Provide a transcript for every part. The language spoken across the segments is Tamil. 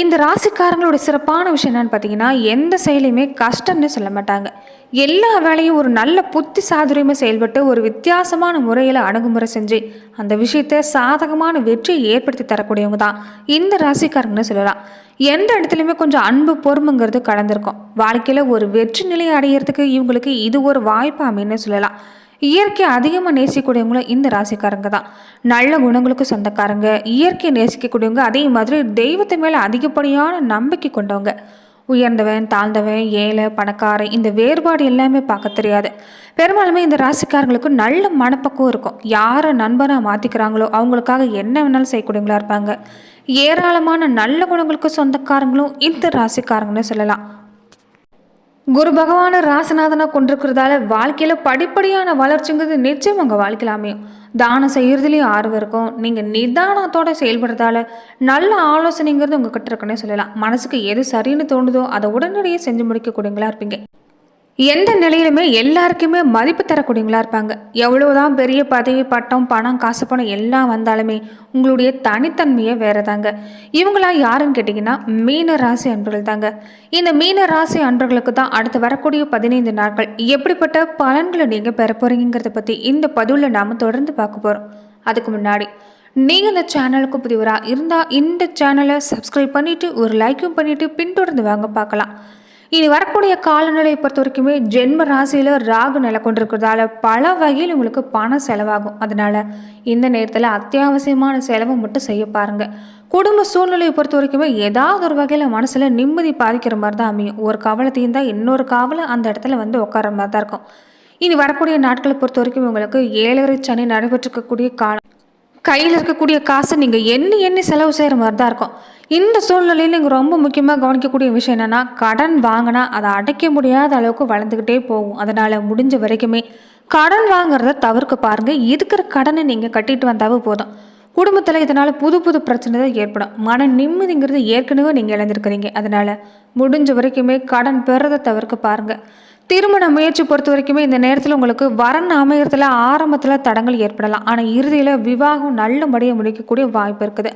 இந்த ராசிக்காரங்களோட சிறப்பான விஷயம் என்னன்னு பார்த்தீங்கன்னா எந்த செயலையுமே கஷ்டம்னு சொல்ல மாட்டாங்க. எல்லா வேலையும் ஒரு நல்ல புத்தி சாதுரியமாக செயல்பட்டு ஒரு வித்தியாசமான முறையில் அணுகுமுறை செஞ்சு அந்த விஷயத்தை சாதகமான வெற்றியை ஏற்படுத்தி தரக்கூடியவங்க தான் இந்த ராசிக்காரங்கன்னு சொல்லலாம். எந்த இடத்துலையுமே கொஞ்சம் அன்பு பொறுமைங்கிறது கலந்துருக்கும். வாழ்க்கையில் ஒரு வெற்றி நிலையை அடையிறதுக்கு இவங்களுக்கு இது ஒரு வாய்ப்பு அமைன்னு சொல்லலாம். இயற்கை அதிகமாக நேசிக்கக்கூடியவங்களும் இந்த ராசிக்காரங்க தான். நல்ல குணங்களுக்கு சொந்தக்காரங்க. இயற்கையை நேசிக்கக்கூடியவங்க அதே மாதிரி தெய்வத்து மேலே அதிகப்படியான நம்பிக்கை கொண்டவங்க. உயர்ந்தவன் தாழ்ந்தவன் ஏழை பணக்காரன் இந்த வேறுபாடு எல்லாமே பார்க்க தெரியாது. பெரும்பாலுமே இந்த ராசிக்காரங்களுக்கு நல்ல மனப்பக்குவம் இருக்கும். யாரை நண்பராக மாற்றிக்கிறாங்களோ அவங்களுக்காக என்ன வேணாலும் செய்யக்கூடியவங்களா இருப்பாங்க. ஏராளமான நல்ல குணங்களுக்கு சொந்தக்காரங்களும் இந்த ராசிக்காரங்கன்னு சொல்லலாம். குரு பகவான ராசநாதனை கொண்டிருக்கிறதால வாழ்க்கையில் படிப்படியான வளர்ச்சிங்கிறது நிச்சயம் உங்கள் வாழ்க்கையில் அமையும். தானம் செய்கிறதுலேயும் ஆர்வம் இருக்கும். நீங்கள் நிதானத்தோட செயல்படுறதால நல்ல ஆலோசனைங்கிறது உங்ககிட்ட இருக்குன்னே சொல்லலாம். மனசுக்கு எது சரின்னு தோணுதோ அதை உடனடியே செஞ்சு முடிக்கக்கூடியங்களா இருப்பீங்க. எந்த நிலையிலுமே எல்லாருக்குமே மதிப்பு தரக்கூடியவங்களா இருப்பாங்க. எவ்வளவுதான் பெரிய பதவி பட்டம் பணம் காசு பணம் எல்லாம் வந்தாலுமே உங்களுடைய தனித்தன்மையே வேற தாங்க இவங்களா யாருன்னு கேட்டிங்கன்னா மீன ராசி அன்பர்கள் தாங்க. இந்த மீன ராசி அன்பர்களுக்கு தான் அடுத்து வரக்கூடிய பதினைந்து நாட்கள். எப்படிப்பட்ட பலன்களை நீங்கள் பெற போறீங்கிறத பற்றி இந்த பதிவில் நாம் தொடர்ந்து பார்க்க போகிறோம் அதுக்கு முன்னாடி நீங்கள் இந்த சேனலுக்கு புதிவராக இருந்தால் இந்த சேனலை சப்ஸ்கிரைப் பண்ணிவிட்டு ஒரு லைக்கும் பண்ணிவிட்டு பின்தொடர்ந்து வாங்க பார்க்கலாம். இனி வரக்கூடிய காலநிலையை பொறுத்த வரைக்குமே ஜென்ம ராசியில் ராகு நிலை கொண்டிருக்கிறதால பல வகையில் உங்களுக்கு பணம் செலவாகும். அதனால் இந்த நேரத்தில் அத்தியாவசியமான செலவு மட்டும் செய்ய பாருங்கள் குடும்ப சூழ்நிலையை பொறுத்த வரைக்குமே ஏதாவது ஒரு வகையில் மனசில் நிம்மதி பாதிக்கிற மாதிரி தான் அமையும். ஒரு கவலை தீர்ந்தால் இன்னொரு கவலை அந்த இடத்துல வந்து உட்கார மாதிரி தான் இருக்கும். இனி வரக்கூடிய நாட்களை பொறுத்த வரைக்கும் உங்களுக்கு ஏழரை சனி நடைபெற்றிருக்கக்கூடிய காலம் கையில் இருக்கக்கூடிய காசை நீங்கள் எண்ணி எண்ணி செலவு செய்கிற மாதிரி தான் இருக்கும். இந்த சூழ்நிலையில் நீங்கள் ரொம்ப முக்கியமாக கவனிக்கக்கூடிய விஷயம் என்னென்னா கடன் வாங்கினா அதை அடைக்க முடியாத அளவுக்கு வளர்ந்துக்கிட்டே போகும். அதனால் முடிஞ்ச வரைக்குமே கடன் வாங்குறத தவிர்க்க பாருங்கள் இருக்கிற கடனை நீங்கள் கட்டிட்டு வந்தாவே போதும். குடும்பத்தில் இதனால் புது புது பிரச்சனை தான் ஏற்படும். மன நிம்மதிங்கிறது ஏற்கனவே நீங்கள் இழந்திருக்கிறீங்க. அதனால் முடிஞ்ச வரைக்குமே கடன் பெறதை தவிர்க்க பாருங்கள் திருமண முயற்சி பொறுத்த வரைக்குமே இந்த நேரத்தில் உங்களுக்கு வரன் அமையறதுல ஆரம்பத்தில் தடங்கள் ஏற்படலாம். ஆனால் இறுதியில் விவாகம் நல்லபடியாக முடிக்கக்கூடிய வாய்ப்பு இருக்குது.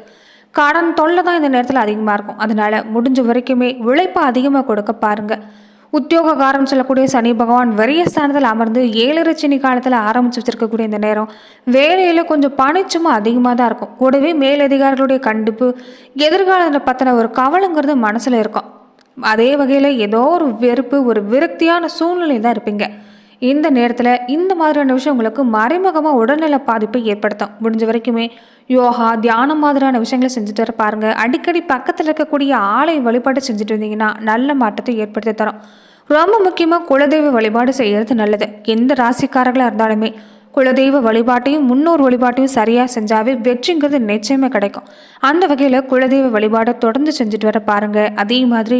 கடன் தொல்லை தான் இந்த நேரத்தில் அதிகமாக இருக்கும். அதனால் முடிஞ்ச வரைக்குமே உழைப்பை அதிகமாக கொடுக்க பாருங்கள் உத்தியோகக்காரன் சொல்லக்கூடிய சனி பகவான் வரிய ஸ்தானத்தில் அமர்ந்து ஏழரை சனி காலத்தில் ஆரம்பித்து வச்சிருக்கக்கூடிய இந்த நேரம் வேலையில் கொஞ்சம் பணிச்சுமா அதிகமாக தான் இருக்கும். கூடவே மேலதிகாரிகளுடைய கண்டிப்பு எதிர்காலத்தில் பற்றின ஒரு கவலைங்கிறது மனசில் இருக்கும். அதே வகையில் ஏதோ ஒரு வெறுப்பு ஒரு விரக்தியான சூழ்நிலை தான் இருப்பீங்க. இந்த நேரத்தில் இந்த மாதிரியான விஷயம் உங்களுக்கு மறைமுகமாக உடல்நல பாதிப்பை ஏற்படுத்தும். முடிஞ்ச வரைக்குமே யோகா தியானம் மாதிரியான விஷயங்களை செஞ்சுட்டு வர பாருங்க. அடிக்கடி பக்கத்தில் இருக்கக்கூடிய ஆலை வழிபாடு செஞ்சுட்டு இருந்தீங்கன்னா நல்ல மாற்றத்தை ஏற்படுத்தி தரும். ரொம்ப முக்கியமாக குலதெய்வ வழிபாடு செய்கிறது நல்லது. எந்த ராசிக்காரர்களாக இருந்தாலுமே குலதெய்வ வழிபாட்டையும் முன்னோர் வழிபாட்டையும் சரியாக செஞ்சாவே வெற்றிங்கிறது நிச்சயமே கிடைக்கும். அந்த வகையில் குலதெய்வ வழிபாடை தொடர்ந்து செஞ்சுட்டு வர பாருங்கள் அதே மாதிரி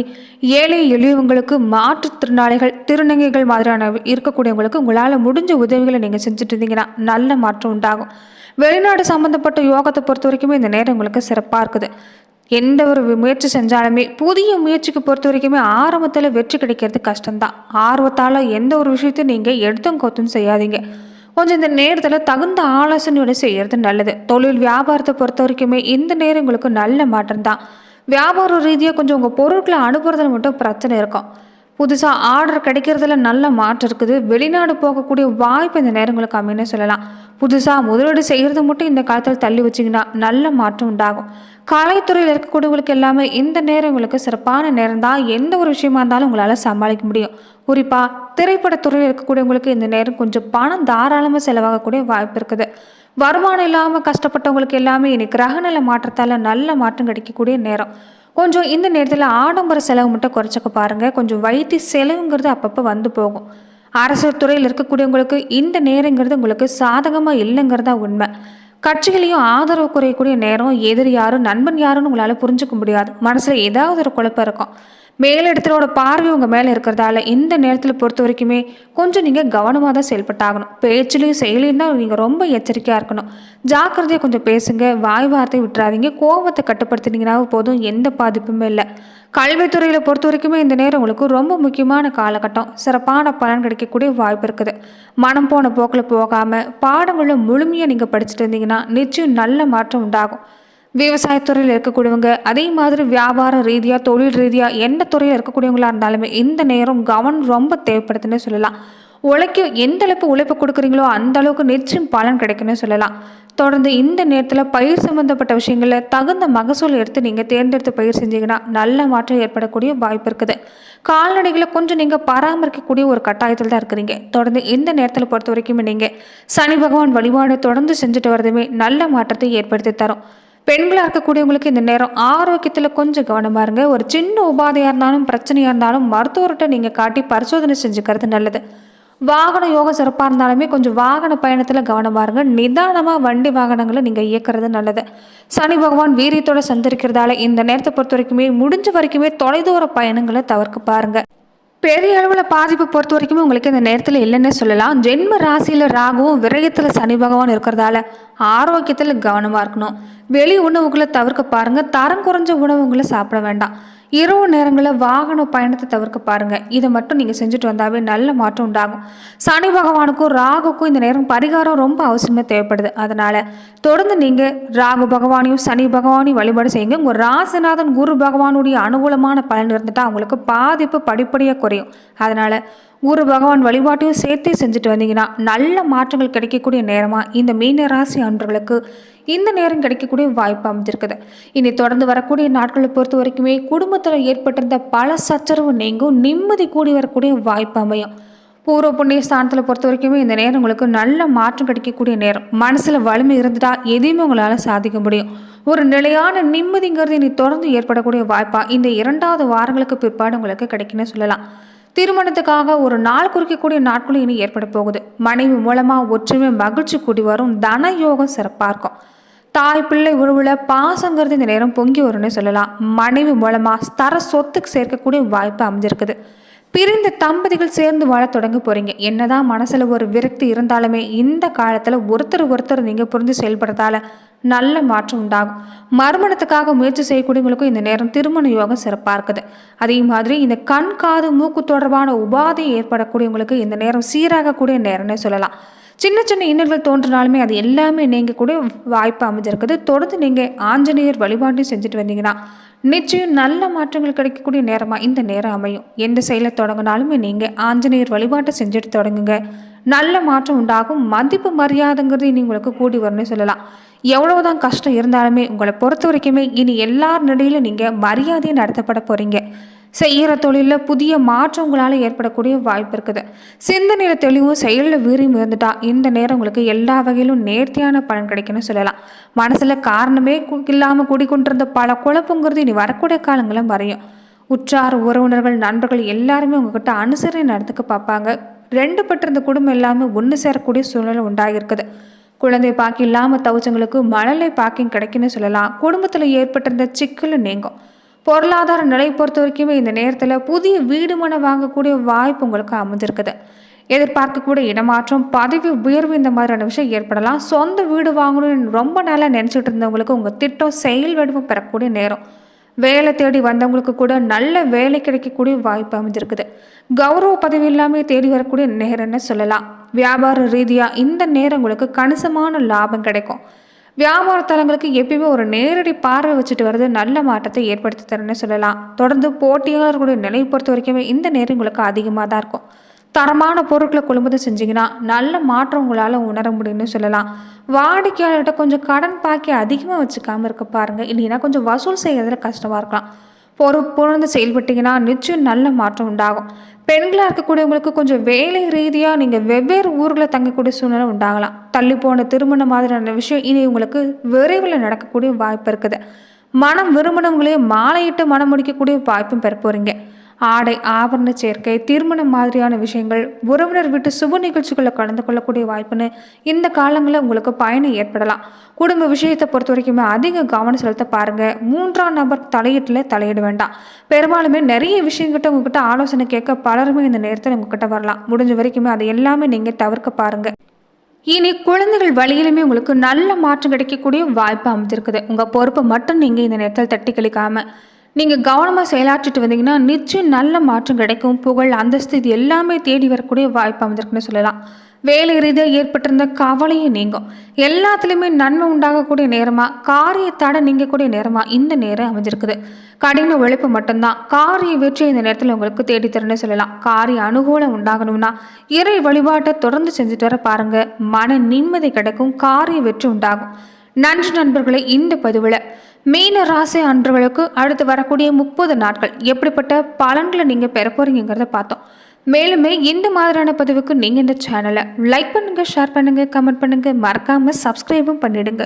ஏழை எளியவங்களுக்கு மாற்றுத்திறனாளிகள் திருநங்கைகள் மாதிரியான இருக்கக்கூடியவங்களுக்கு உங்களால் முடிஞ்ச உதவிகளை நீங்கள் செஞ்சுட்டு இருந்தீங்கன்னா நல்ல மாற்றம் உண்டாகும். வெளிநாடு சம்மந்தப்பட்ட யோகத்தை பொறுத்த வரைக்குமே இந்த நேரம் உங்களுக்கு சிறப்பாக இருக்குது. எந்த ஒரு முயற்சி செஞ்சாலுமே புதிய முயற்சிக்கு பொறுத்த வரைக்குமே ஆரம்பத்தில் வெற்றி கிடைக்கிறது கஷ்டம்தான். ஆர்வத்தால் எந்த ஒரு விஷயத்தையும் நீங்கள் எடுத்தும் கொத்தும் செய்யாதீங்க. கொஞ்சம் இந்த நேரத்தில் தகுந்த ஆலோசனையோட செய்கிறது நல்லது. தொழில் வியாபாரத்தை பொறுத்த வரைக்குமே இந்த நேரம் உங்களுக்கு நல்ல மாற்றம் தான் வியாபார ரீதியாக கொஞ்சம் உங்கள் பொருட்களை அனுப்புறதுல மட்டும் பிரச்சனை இருக்கும். புதுசாக ஆர்டர் கிடைக்கிறதுல நல்ல மாற்றம் இருக்குது. வெளிநாடு போகக்கூடிய வாய்ப்பு இந்த நேரங்களுக்கு அமைன்னு சொல்லலாம். புதுசாக முதலீடு செய்கிறது மட்டும் இந்த காலத்தில் தள்ளி வச்சிங்கன்னா நல்ல மாற்றம் உண்டாகும். கலைத்துறையில் இருக்கக்கூடியவங்களுக்கு எல்லாமே இந்த நேரம் உங்களுக்கு சிறப்பான நேரம் தான். எந்த ஒரு விஷயமா இருந்தாலும் உங்களால் சமாளிக்க முடியும். குறிப்பாக திரைப்படத்துறையில் இருக்கக்கூடியவங்களுக்கு இந்த நேரம் கொஞ்சம் பணம் தாராளமாக செலவாகக்கூடிய வாய்ப்பு இருக்குது. வருமானம் இல்லாமல் கஷ்டப்பட்டவங்களுக்கு எல்லாமே இனி கிரகநல மாற்றத்தால் நல்ல மாற்றம் கிடைக்கக்கூடிய நேரம். கொஞ்சம் இந்த நேரத்தில் ஆடம்பர செலவு மட்டும் குறைச்சிக்க பாருங்கள் கொஞ்சம் வைத்திய செலவுங்கிறது அப்பப்போ வந்து போகும். அரசு துறையில் இருக்கக்கூடியவங்களுக்கு இந்த நேரங்கிறது உங்களுக்கு சாதகமாக இல்லைங்கிறதா உண்மை. கட்சிகளையும் ஆதரவு குறையக்கூடிய நேரம் எதிர் யாரும் நண்பன் யாருன்னு உங்களால் புரிஞ்சுக்க முடியாது. மனசில் ஏதாவது ஒரு குழப்பம் இருக்கும். மேலிடத்திலோட பார்வை உங்கள் மேலே இருக்கிறதால இந்த நேரத்தில் பொறுத்த வரைக்குமே கொஞ்சம் நீங்கள் கவனமாக தான் செயல்பட்டாகணும். பேச்சுலையும் செயலையும் தான் நீங்கள் ரொம்ப எச்சரிக்கையாக இருக்கணும். ஜாக்கிரதையாக கொஞ்சம் பேசுங்க. வாய் வார்த்தை விட்டுறாதீங்க. கோபத்தை கட்டுப்படுத்தினீங்கன்னா போதும். எந்த பாதிப்புமே இல்லை. கல்வித்துறையில் பொறுத்த வரைக்குமே இந்த நேரம் உங்களுக்கு ரொம்ப முக்கியமான காலகட்டம். சிறப்பான பலன் கிடைக்கக்கூடிய வாய்ப்பு இருக்குது. மனம் போன போக்கில் போகாமல் பாடங்களை முழுமையாக நீங்கள் படிச்சுட்டு இருந்தீங்கன்னா நிச்சயம் நல்ல மாற்றம் உண்டாகும். விவசாயத்துறையில் இருக்கக்கூடியவங்க அதே மாதிரி வியாபார ரீதியாக தொழில் ரீதியாக எந்த துறையில் இருக்கக்கூடியவங்களா இருந்தாலுமே இந்த நேரம் கவனம் ரொம்ப தேவைப்படுதுன்னு சொல்லலாம். உழைக்க எந்த அளவுக்கு உழைப்பு கொடுக்குறீங்களோ அந்த அளவுக்கு நிச்சயம் பலன் கிடைக்கும்னு சொல்லலாம். தொடர்ந்து இந்த நேரத்தில் பயிர் சம்பந்தப்பட்ட விஷயங்களில் தகுந்த மகசூல் எடுத்து நீங்கள் தேர்ந்தெடுத்து பயிர் செஞ்சீங்கன்னா நல்ல மாற்றம் ஏற்படக்கூடிய வாய்ப்பு இருக்குது. கால்நடைகளை கொஞ்சம் நீங்கள் பராமரிக்கக்கூடிய ஒரு கட்டாயத்தில் தான் இருக்கிறீங்க. தொடர்ந்து இந்த நேரத்தில் பொறுத்த வரைக்கும் நீங்கள் சனி பகவான் வழிபாடு தொடர்ந்து செஞ்சுட்டு வரதுமே நல்ல மாற்றத்தை ஏற்படுத்தி தரும். பெண்களாக இருக்கக்கூடியவங்களுக்கு இந்த நேரம் ஆரோக்கியத்தில் கொஞ்சம் கவனமாக இருங்க. ஒரு சின்ன உபாதையாக இருந்தாலும் பிரச்சனையாக இருந்தாலும் மருத்துவர்கிட்ட நீங்கள் காட்டி பரிசோதனை செஞ்சுக்கிறது நல்லது. வாகன யோகம் சிறப்பாக இருந்தாலுமே கொஞ்சம் வாகன பயணத்தில் கவனமாக இருங்க. நிதானமாக வண்டி வாகனங்களை நீங்கள் இயக்கிறது நல்லது. சனி பகவான் வீரியத்தோட சந்திருக்கிறதால இந்த நேரத்தை பொறுத்த வரைக்குமே முடிஞ்ச வரைக்குமே தொலைதூர பயணங்களை தவிர்க்க பாருங்கள் பெரிய அளவில் பாதிப்பு பொறுத்த வரைக்குமே உங்களுக்கு இந்த நேரத்தில் இல்லைன்னே சொல்லலாம். ஜென்ம ராசியில் ராகுவும் விரயத்தில் சனி பகவான் இருக்கிறதால ஆரோக்கியத்தில் கவனமாக இருக்கணும். வெளி உணவுகளை தவிர்க்க பாருங்கள் தரம் குறைஞ்ச உணவுகளை சாப்பிட வேண்டாம். இரவு நேரங்களில் வாகன பயணத்தை தவிர்க்க பாருங்கள் இதை மட்டும் நீங்கள் செஞ்சுட்டு வந்தாவே நல்ல மாற்றம் உண்டாகும். சனி பகவானுக்கும் ராகுக்கும் இந்த நேரம் பரிகாரம் ரொம்ப அவசியமாக தேவைப்படுது. அதனால் தொடர்ந்து நீங்கள் ராகு பகவானையும் சனி பகவானையும் வழிபாடு செய்யுங்க. உங்கள் ராசிநாதன் குரு பகவானுடைய அனுகூலமான பலன் இருந்துட்டால் அவங்களுக்கு பாதிப்பு படிப்படியாக குறையும். அதனால் குரு பகவான் வழிபாட்டையும் சேர்த்தே செஞ்சுட்டு வந்தீங்கன்னா நல்ல மாற்றங்கள் கிடைக்கக்கூடிய நேரமாக இந்த மீன ராசி அன்றர்களுக்கு இந்த நேரம் கிடைக்கக்கூடிய வாய்ப்பு அமைஞ்சிருக்குது. இனி தொடர்ந்து வரக்கூடிய நாட்களை பொறுத்த வரைக்குமே குடும்பத்தில் ஏற்பட்டிருந்த பல சச்சரவு நீங்கும் நிம்மதி கூடி வரக்கூடிய வாய்ப்பு அமையும். பூர்வ புண்ணிய ஸ்தானத்தில் பொறுத்த வரைக்குமே இந்த நேரம் உங்களுக்கு நல்ல மாற்றம் கிடைக்கக்கூடிய நேரம். மனசில் வலிமை இருந்துட்டா எதையுமே உங்களால் சாதிக்க முடியும். ஒரு நிலையான நிம்மதிங்கிறது இனி தொடர்ந்து ஏற்படக்கூடிய வாய்ப்பாக இந்த இரண்டாவது வாரங்களுக்கு பிற்பாடு உங்களுக்கு கிடைக்குன்னு சொல்லலாம். திருமணத்துக்காக ஒரு நாள் குறிக்கக்கூடிய நாட்களும் இனி ஏற்பட போகுது. மனைவி மூலமாக ஒற்றுமை மகிழ்ச்சி கூடி வரும் தன யோகம் சிறப்பாக இருக்கும் தாய் பிள்ளை உறவுல பாசங்கிறது இந்த நேரம் பொங்கி வரும்னு சொல்லலாம். மனைவி மூலமாக தர சொத்துக்கு சேர்க்கக்கூடிய வாய்ப்பு அமைஞ்சிருக்குது. பிரிந்த தம்பதிகள் சேர்ந்து வாழ தொடங்க போறீங்க. என்னதான் மனசுல ஒரு விரக்தி இருந்தாலுமே இந்த காலத்துல ஒருத்தர் ஒருத்தர் நீங்க புரிஞ்சு செயல்படுறதால நல்ல மாற்றம் உண்டாகும். மறுமணத்துக்காக முயற்சி செய்யக்கூடியவங்களுக்கும் இந்த நேரம் திருமண யோகம் சிறப்பாக இருக்குது. அதே மாதிரி இந்த கண் காது மூக்கு தொடர்பான உபாதை ஏற்படக்கூடியவங்களுக்கு இந்த நேரம் சீராகக்கூடிய நேரம்னே சொல்லலாம். சின்ன சின்ன இன்னல்கள் தோன்றினாலுமே அது எல்லாமே நீங்கள் கூட வாய்ப்பு அமைஞ்சிருக்குது. தொடர்ந்து நீங்கள் ஆஞ்சநேயர் வழிபாட்டையும் செஞ்சுட்டு வந்தீங்கன்னா நிச்சயம் நல்ல மாற்றங்கள் கிடைக்கக்கூடிய நேரமாக இந்த நேரம் அமையும். எந்த செயலை தொடங்கினாலுமே நீங்கள் ஆஞ்சநேயர் வழிபாட்டை செஞ்சுட்டு தொடங்குங்க. நல்ல மாற்றம் உண்டாகும். மதிப்பு மரியாதைங்கிறது இனி உங்களுக்கு கூடி வரும்னு சொல்லலாம். எவ்வளவுதான் கஷ்டம் இருந்தாலுமே உங்களை பொறுத்த வரைக்குமே இனி எல்லார் நிலையிலும் நீங்கள் மரியாதையை நடத்தப்பட போகிறீங்க செய்கிற தொழிலில் புதிய மாற்றம் உங்களால் ஏற்படக்கூடிய வாய்ப்பு இருக்குது. சிந்தனையில் தெளிவும் செயலில் வீரியம் இருந்துட்டா இந்த நேரம் உங்களுக்கு எல்லா வகையிலும் நேர்த்தியான பலன் கிடைக்கும்னு சொல்லலாம். மனசில் காரணமே கு- இல்லாமல் கூடிக்கொண்டிருந்த பல குழப்பங்கிறது இனி வரக்கூடிய காலங்களும் வரையும் உற்றார் உறவினர்கள் நண்பர்கள் எல்லாருமே உங்ககிட்ட அனுசரணை நடத்துக்க பார்ப்பாங்க. ரெண்டு பட்டிருந்த குடும்பம் எல்லாமே ஒன்று சேரக்கூடிய சூழ்நிலை உண்டாகிருக்குது குழந்தை பாக்கி இல்லாமல் தவிச்சவங்களுக்கு மழலை பாக்கியம் கிடைக்குன்னு சொல்லலாம். குடும்பத்தில் ஏற்பட்டிருந்த சிக்கலும் நீங்கும். பொருளாதார நிலை பொறுத்த வரைக்குமே இந்த நேரத்தில் புதிய வீடு மனை வாங்கக்கூடிய வாய்ப்பு உங்களுக்கு அமைஞ்சிருக்குது. எதிர்பார்க்கக்கூடிய இடமாற்றம் பதவி உயர்வு இந்த மாதிரியான விஷயம் ஏற்படலாம். சொந்த வீடு வாங்கணும்னு ரொம்ப நாளாக நினச்சிட்டு இருந்தவங்களுக்கு உங்கள் திட்டம் செயல் வடிவம் பெறக்கூடிய நேரம். வேலை தேடி வந்தவங்களுக்கு கூட நல்ல வேலை கிடைக்கக்கூடிய வாய்ப்பு அமைஞ்சிருக்குது. கௌரவ பதவி இல்லாமல் தேடி வரக்கூடிய நேரம்னு சொல்லலாம். வியாபார ரீதியாக இந்த நேரம் உங்களுக்கு கணிசமான லாபம் கிடைக்கும். வியாபார தலங்களுக்கு எப்பயுமே ஒரு நேரடி பார்வை வச்சுட்டு வர்றது நல்ல மாற்றத்தை ஏற்படுத்தி தரும்னு சொல்லலாம். தொடர்ந்து போட்டியாளர்களுடைய நிலை பொறுத்த வரைக்குமே இந்த நேரம் உங்களுக்கு அதிகமாக தான் இருக்கும். தரமான பொருட்களை கொள்முதல் செஞ்சிங்கன்னா நல்ல மாற்றம் உங்களால் உணர முடியும்னு சொல்லலாம். வாடிக்கையாளர்கிட்ட கொஞ்சம் கடன் பாக்கி அதிகமாக வச்சுக்காமல் இருக்க பாருங்கள் இல்லைன்னா கொஞ்சம் வசூல் செய்கிறதுல கஷ்டமாக இருக்கலாம். பொறுப்புணர்ந்து செயல்பட்டீங்கன்னா நிச்சயம் நல்ல மாற்றம் உண்டாகும். பெண்களாக இருக்கக்கூடியவங்களுக்கு கொஞ்சம் வேலை ரீதியாக நீங்கள் வெவ்வேறு ஊரில் தங்கக்கூடிய சூழ்நிலை உண்டாகலாம். தள்ளி போன திருமணம் மாதிரியான விஷயம் இனி உங்களுக்கு விரைவில் நடக்கக்கூடிய வாய்ப்பு இருக்குது. மனம் விரும்பினவங்களே மாலையிட்டு மனம் முடிக்கக்கூடிய வாய்ப்பும் பெற போகிறீங்க ஆடை ஆபரண சேர்க்கை திருமணம் மாதிரியான விஷயங்கள் உறவினர் வீட்டு சுப நிகழ்ச்சிகளில் கலந்து கொள்ளக்கூடிய வாய்ப்புன்னு இந்த காலங்களில் உங்களுக்கு பயணம் ஏற்படலாம். குடும்ப விஷயத்தை பொறுத்த வரைக்குமே அதிக கவனம் செலுத்த பாருங்க. மூன்றாம் நபர் தலையீட்டில் தலையிட வேண்டாம். பெரும்பாலுமே நிறைய விஷயங்கிட்ட உங்ககிட்ட ஆலோசனை கேட்க பலருமே இந்த நேரத்தில் உங்ககிட்ட வரலாம். முடிஞ்ச வரைக்குமே அதை எல்லாமே நீங்கள் தவிர்க்க பாருங்க. இனி குழந்தைகள் வழியிலுமே உங்களுக்கு நல்ல மாற்றம் கிடைக்கக்கூடிய வாய்ப்பு அமைஞ்சிருக்குது. உங்கள் பொறுப்பை மட்டும் நீங்கள் இந்த நேரத்தில் தட்டி கழிக்காம நீங்கள் கவனமாக செயலாற்றிட்டு வந்தீங்கன்னா நிச்சயம் நல்ல மாற்றம் கிடைக்கும். புகழ் அந்தஸ்து இது எல்லாமே தேடி வரக்கூடிய வாய்ப்பு அமைஞ்சிருக்குன்னு சொல்லலாம். வேலை ரீதியாக ஏற்பட்டிருந்த கவலையும் நீங்கும். எல்லாத்துலேயுமே நன்மை உண்டாகக்கூடிய நேரமாக காரிய தடை நீங்கக்கூடிய நேரமாக இந்த நேரம் அமைஞ்சிருக்குது. கடின உழைப்பு மட்டும்தான். காரிய வெற்றி இந்த நேரத்தில் உங்களுக்கு தேடித்தரன்னு சொல்லலாம். காரிய அனுகூலம் உண்டாகணும்னா இறை வழிபாட்டை தொடர்ந்து செஞ்சுட்டு வர பாருங்கள் மன நிம்மதி கிடைக்கும். காரிய வெற்றி உண்டாகும். நன்றி நண்பர்களை இந்த பதிவில் மீன ராசி அன்றுகளுக்கு அடுத்து வரக்கூடிய முப்பது நாட்கள் எப்படிப்பட்ட பலன்களை நீங்கள் பெற போகிறீங்கிறத பார்த்தோம். மேலுமே இந்த மாதிரியான பதிவுக்கு நீங்கள் இந்த சேனலை லைக் பண்ணுங்கள் ஷேர் பண்ணுங்கள் கமெண்ட் பண்ணுங்கள் மறக்காமல் சப்ஸ்கிரைபும் பண்ணிவிடுங்க